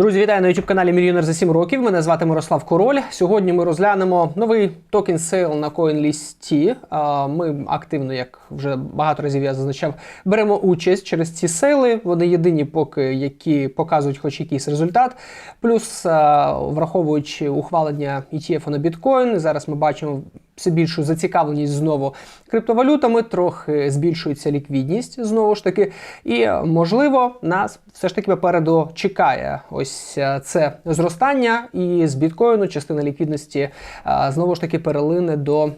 Друзі, вітаю на youtube каналі Мільйонер за 7 років. Мене звати Мирослав Король. Сьогодні ми розглянемо новий токен сейл на CoinList. Ми активно, як вже багато разів я зазначав, беремо участь через ці сейли. Вони єдині, поки які показують хоч якийсь результат. Плюс, враховуючи ухвалення ETF на біткоін, зараз ми бачимо. Все більшу зацікавленість знову криптовалютами, трохи збільшується ліквідність знову ж таки, і можливо нас все ж таки попереду чекає ось е, це зростання, і з біткоїну частина ліквідності е, знову ж таки перелине до.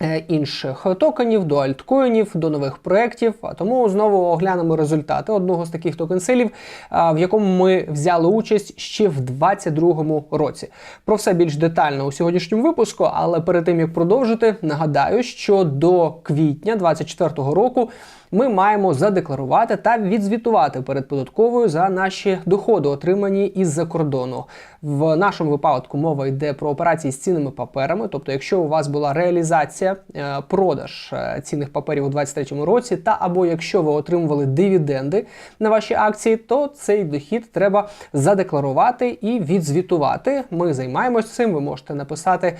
Е, Інших токенів, до альткоїнів, до нових проєктів. А Тому знову оглянемо результати одного з таких токен-селів, в якому ми взяли участь ще в 2022 році. Про все більш детально у сьогоднішньому випуску, але перед тим як продовжити, нагадаю, що до квітня 2024 року ми маємо задекларувати та відзвітувати перед податковою за наші доходи, отримані із-за кордону. В нашому випадку мова йде про операції з цінними паперами. Тобто, якщо у вас була реалізація, е, продаж е, цінних паперів у 2023 році, та або якщо ви отримували дивіденди на ваші акції, то цей дохід треба задекларувати і відзвітувати. Ми займаємось цим. Ви можете написати е,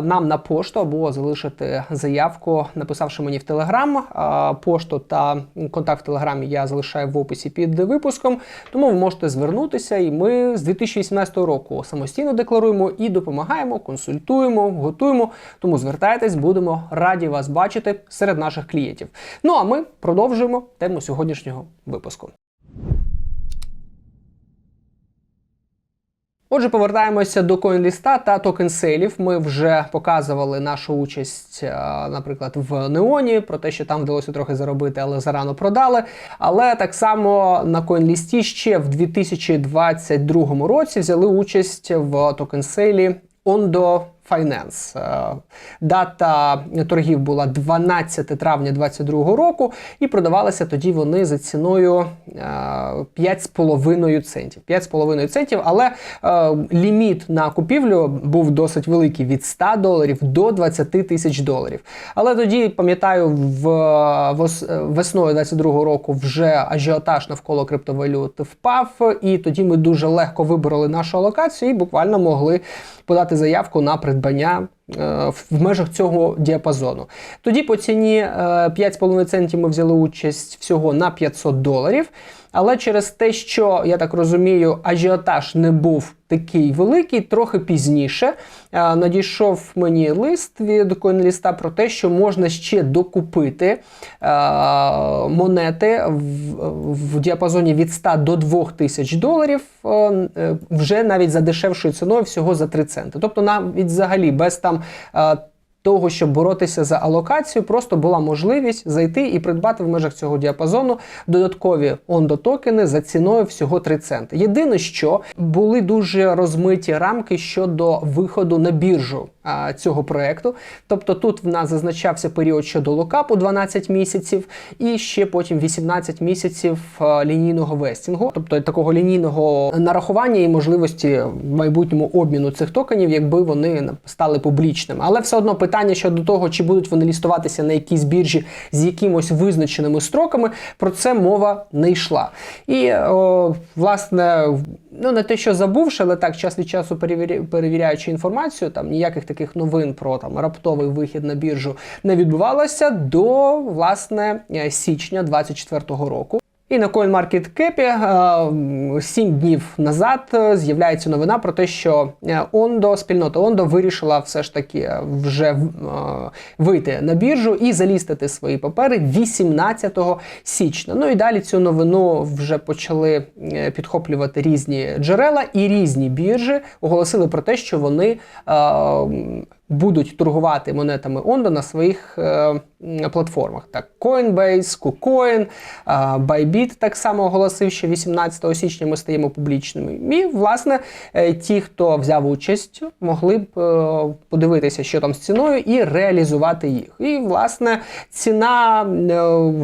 нам на пошту або залишити заявку, написавши мені в Телеграм. Пошту та контакт в Телеграмі я залишаю в описі під випуском. Тому ви можете звернутися, і ми з 2018 року самостійно декларуємо і допомагаємо, консультуємо, готуємо. Тому звертайтесь, будемо раді вас бачити серед наших клієнтів. Ну а ми продовжуємо тему сьогоднішнього випуску. Отже, повертаємося до коінліста та токен-сейлів. Ми вже показували нашу участь, е, наприклад, в Неоні, про те, що там вдалося трохи заробити, але зарано продали. Але так само на коінлісті ще в 2022 році взяли участь в токен-сейлі Ondo Е, Дата торгів була 12 травня 2022 року, і продавалися тоді вони за ціною е, 5,5 центів. 5,5 центів, але е, ліміт на купівлю був досить великий від 100 доларів до 20 тисяч доларів. Але тоді, пам'ятаю, в весною 22 року вже ажіотаж навколо криптовалют впав, і тоді ми дуже легко вибороли нашу алокацію і буквально могли подати заявку на придбання е, в межах цього діапазону. Тоді по ціні е, 5,5 центів ми взяли участь всього на 500 доларів. Але через те, що я так розумію, ажіотаж не був такий великий, трохи пізніше е, надійшов мені лист від CoinList про те, що можна ще докупити е, монети в, діапазоні від 100 до 2000 доларів, е, е, вже навіть за дешевшою ціною, всього за 3 центи. Тобто навіть взагалі без там. Е, того, щоб боротися за алокацію, просто була можливість зайти і придбати в межах цього діапазону додаткові ондо токени за ціною всього 3 центи. Єдине, що були дуже розмиті рамки щодо виходу на біржу а, цього проекту. Тобто тут в нас зазначався період щодо локапу 12 місяців, і ще потім 18 місяців а, лінійного вестінгу, тобто такого лінійного нарахування і можливості в майбутньому обміну цих токенів, якби вони стали публічними. Але все одно питання щодо того, чи будуть вони лістуватися на якійсь біржі з якимось визначеними строками, про це мова не йшла. І о, власне, ну не те, що забувши, але так час від часу перевіряючи інформацію, там ніяких таких новин про там раптовий вихід на біржу не відбувалося до власне е, січня 24-го року. І на CoinMarketCap е, 7 днів назад е, з'являється новина про те, що е, Ondo, спільнота Ondo вирішила все ж таки е, вже е, вийти на біржу і залістити свої папери 18 січня. Ну і далі цю новину вже почали е, підхоплювати різні джерела і різні біржі оголосили про те, що вони е, будуть торгувати монетами Ondo на своїх е, платформах. Так, Coinbase, KuCoin, е, Bybit так само оголосив, що 18 січня ми стаємо публічними. І, власне, е, ті, хто взяв участь, могли б е, подивитися, що там з ціною, і реалізувати їх. І, власне, ціна е,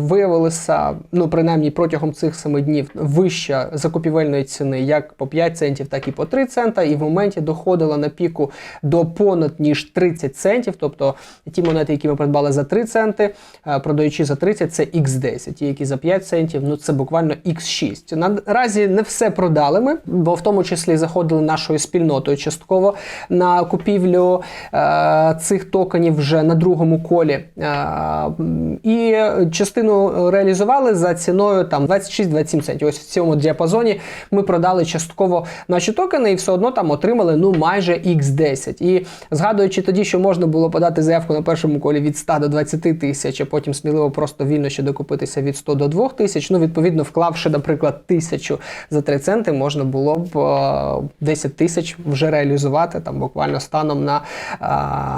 виявилася, ну, принаймні протягом цих семи днів вища закупівельної ціни як по 5 центів, так і по 3 цента. І в моменті доходила на піку до понад ніж 30 центів. Тобто ті монети, які ми придбали за 3 центи, е, продаючи за 30, це X10. Ті, які за 5 центів, ну це буквально X6. Наразі не все продали ми, бо в тому числі заходили нашою спільнотою частково на купівлю е, цих токенів вже на другому колі. Е, і частину реалізували за ціною там 26-27 центів. Ось в цьому діапазоні ми продали частково наші токени і все одно там отримали ну майже X10. І згадуючи тоді, що можна було подати заявку на першому колі від 100 до 20 тисяч, а потім сміливо просто вільно ще докупитися від 100 до 2 тисяч. Ну, відповідно, вклавши, наприклад, тисячу за 3 центи, можна було б е, 10 тисяч вже реалізувати там буквально станом на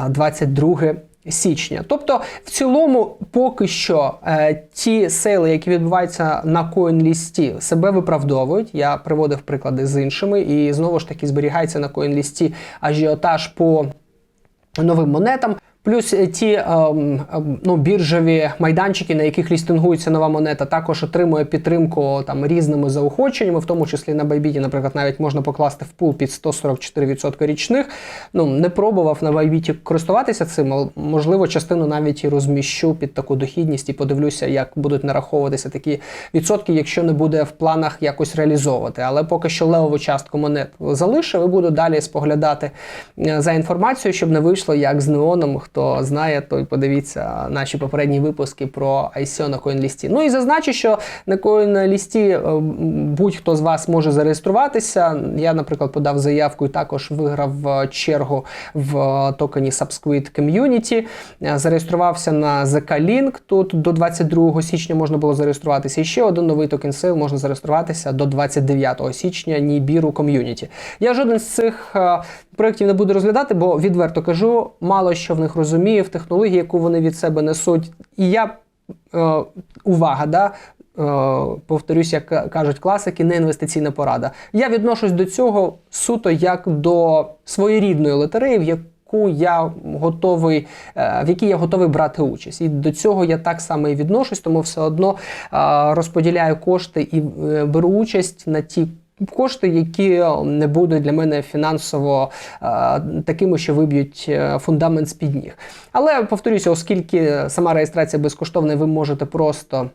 е, 22 Січня, тобто в цілому, поки що е, ті сейли, які відбуваються на CoinList, себе виправдовують. Я приводив приклади з іншими, і знову ж таки зберігається на CoinList ажіотаж по новим монетам. Плюс ті ем, ем, ну, біржові майданчики, на яких лістингується нова монета, також отримує підтримку там різними заохоченнями, в тому числі на Bybit, наприклад, навіть можна покласти в пул під 144% річних. Ну не пробував на Bybit користуватися цим, можливо, частину навіть і розміщу під таку дохідність і подивлюся, як будуть нараховуватися такі відсотки, якщо не буде в планах якось реалізовувати. Але поки що левову частку монет залишив і буду далі споглядати е, за інформацією, щоб не вийшло як з неоном. Хто знає, той подивіться наші попередні випуски про ICO на CoinList. Ну і зазначу, що на CoinList е, будь-хто з вас може зареєструватися. Я, наприклад, подав заявку і також виграв е, чергу в токені Subsquid Community. Е, Зареєструвався на ZK Link. Тут до 22 січня можна було зареєструватися. І ще один новий токен сейл можна зареєструватися до 29 січня Нібіру Community. Я жоден з цих проєктів не буду розглядати, бо відверто кажу, мало що в них розумію в технології, яку вони від себе несуть. І я е, увага, да. е, Повторюсь, як кажуть класики, не інвестиційна порада. Я відношусь до цього суто як до своєрідної лотереї, в яку я готовий, е, в якій я готовий брати участь. І до цього я так само і відношусь, тому все одно е, розподіляю кошти і е, беру участь на ті. Кошти, які не будуть для мене фінансово е, такими, що виб'ють е, фундамент з під ніг. Але повторюся, оскільки сама реєстрація безкоштовна, ви можете просто.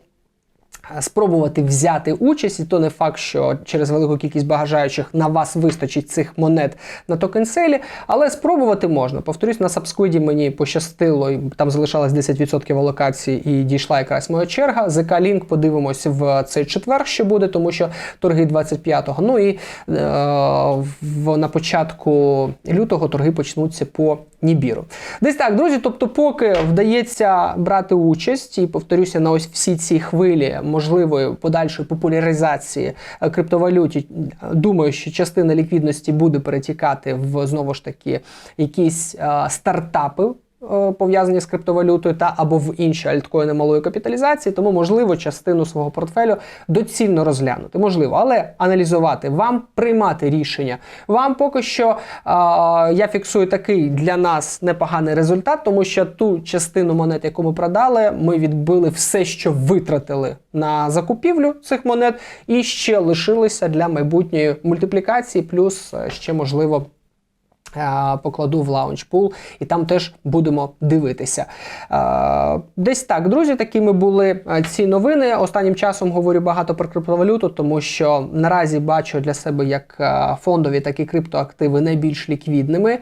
Спробувати взяти участь, і то не факт, що через велику кількість бажаючих на вас вистачить цих монет на токенселі, але спробувати можна. Повторюсь, на Subsquid мені пощастило, і там залишалось 10% алокації і дійшла якраз моя черга. ZK Link подивимось в цей четвер, що буде, тому що торги 25-го. Ну і е, в, на початку лютого торги почнуться по Нібіру. Десь так, друзі. Тобто, поки вдається брати участь, і повторюся, на ось всі ці хвилі можливої подальшої популяризації е, криптовалюті, думаю, що частина ліквідності буде перетікати в знову ж таки якісь а, стартапи. Е, Пов'язані з криптовалютою та або в інші альткоїни малої капіталізації, тому можливо частину свого портфелю доцільно розглянути. Можливо, але аналізувати вам, приймати рішення. Вам поки що е, я фіксую такий для нас непоганий результат, тому що ту частину монет, яку ми продали, ми відбили все, що витратили на закупівлю цих монет, і ще лишилися для майбутньої мультиплікації, плюс е, ще можливо. Е, Покладу в лаунчпул, і там теж будемо дивитися. Е, Десь так, друзі, такими були е, ці новини. Останнім часом говорю багато про криптовалюту, тому що наразі бачу для себе як фондові, так і криптоактиви найбільш ліквідними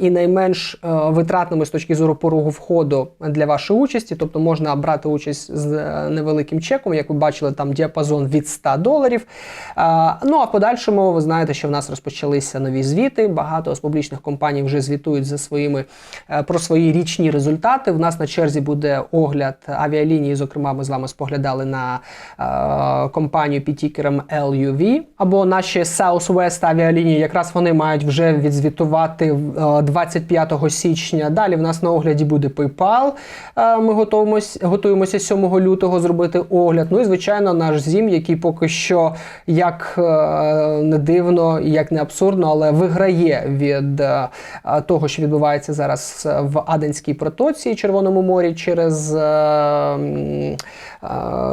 і найменш витратними з точки зору порогу входу для вашої участі. Тобто можна брати участь з невеликим чеком, як ви бачили, там діапазон від 100 доларів. Ну а в подальшому ви знаєте, що в нас розпочалися нові звіти. Багато публічних компаній вже звітують за своїми е, про свої річні результати. В нас на черзі буде огляд авіалінії. Зокрема, ми з вами споглядали на е, компанію під тікером LUV або наші Southwest авіалінії. Якраз вони мають вже відзвітувати е, 25 січня. Далі в нас на огляді буде PayPal. Е, Ми готуємося, готуємося 7 лютого зробити огляд. Ну і звичайно, наш зім, який поки що як е, не дивно як не абсурдно, але виграє від від е, того, що відбувається зараз в Аденській протоці Червоному морі через е, е,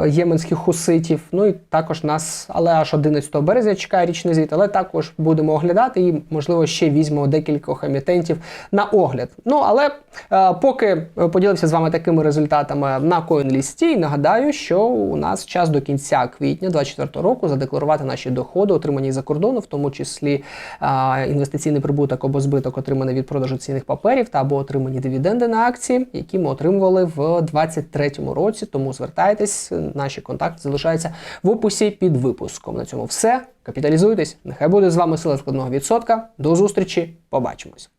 єменських хуситів. Ну і також нас, але аж 11 березня чекає річний звіт, але також будемо оглядати і, можливо, ще візьмемо декількох емітентів на огляд. Ну але е, поки поділився з вами такими результатами на CoinList, і нагадаю, що у нас час до кінця квітня 2024 року задекларувати наші доходи, отримані за кордону, в тому числі е, інвестиційний прибуток або збиток, отриманий від продажу цінних паперів та або отримані дивіденди на акції, які ми отримували в 2023 році. Тому звертайтесь, наші контакти залишаються в описі під випуском. На цьому все. Капіталізуйтесь. Нехай буде з вами сила складного відсотка. До зустрічі. Побачимось.